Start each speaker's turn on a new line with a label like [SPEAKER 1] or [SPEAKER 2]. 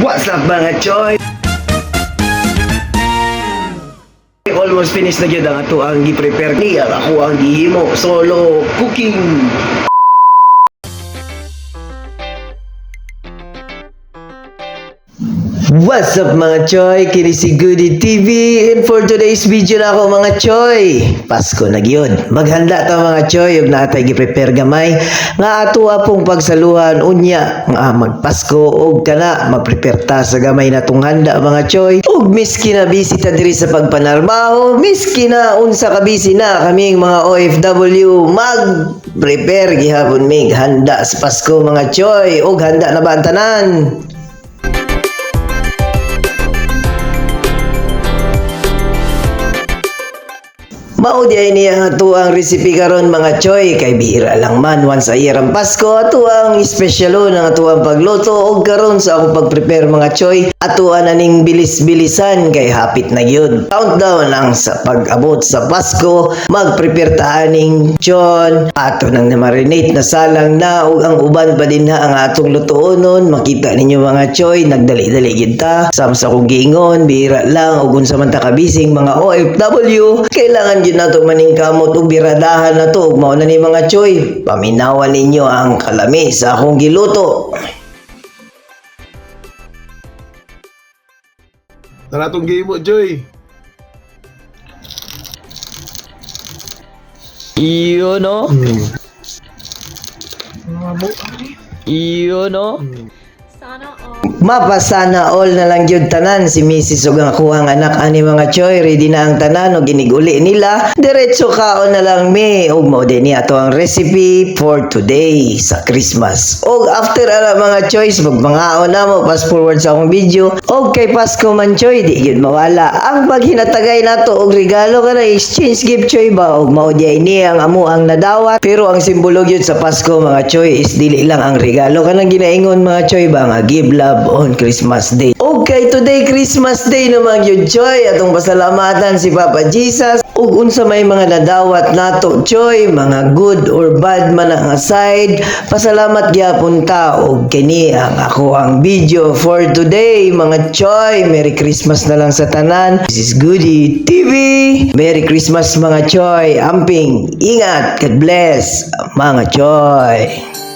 [SPEAKER 1] What's up mga choy? Almost finished na gyud ang ato ang gi-prepare ni ako ang gihimo solo cooking. What's up mga choy? Kini si Goody TV and for today's video na ako mga choy. Pasko na gyud. Maghanda ta mga choy ug natay gi-prepare gamay nga ato pong pagsaluhan unya nga magpasko ug kana magprepare ta sa gamay natong handa mga choy. Ug miski na busy ta diri sa pagpanarbaho, miski na unsa ka busy na kaming mga OFW mag prepare gihapon mig handa sa Pasko mga choy ug handa na ba ang tanan? Mao di ay niya ato ang recipe karon mga choy. Kay bihira lang man once a year ang Pasko ato ang espesyalo ng ato ang pagluto. Og karon sa akong pag-prepare mga choy ato na ning bilis-bilisan kay hapit na gyud countdown ang sa pag-abot sa Pasko mag-prepare ta ning chon. Ato nang na-marinate na salang na ug ang uban pa din na ang atong lutuonon makita ninyo mga choy nagdali-dali gyud ta. Sa kong giingon bihira lang ug unsa man ta kabising mga OFW kailangan gyud nato maning kamot ug biradahan na to mao na ni mga choy paminawan ninyo ang kalami sa akong giluto.
[SPEAKER 2] Tara tong game mo, Joy.
[SPEAKER 1] iyo no? Iyo no
[SPEAKER 3] Sana all.
[SPEAKER 1] Mapasana all na lang gyud tanan. Si Mrs. ug ang kuhang anak ani mga choy ready na ang tanan ug giniguli nila. Diretso kaon na lang mi. Ug mao din ni ato ang recipe for today sa Christmas. Ug after ara mga choice magmangaon na mo fast forward sa akong video. Ug kay Pasko man choy di gyud mawala. Ang paghinatagay nato og regalo kana exchange gift choy ba? Ug mao di ang amo ang nadawat. Pero ang simbolo gyud sa Pasko mga choy is dili lang ang regalo kanang ginaingon mga choy ba nga give love on Christmas Day. Okay, today Christmas Day naman yun, Choy. Atong pasalamatan si Papa Jesus. Ug unsa may mga nadawat nato, Choy, mga good or bad man ang aside. Pasalamat gyapon ta og kini ang ako ang video for today, mga Choy. Merry Christmas na lang sa tanan. This is Goody TV. Merry Christmas mga Choy. Amping, ingat, God bless, mga Choy.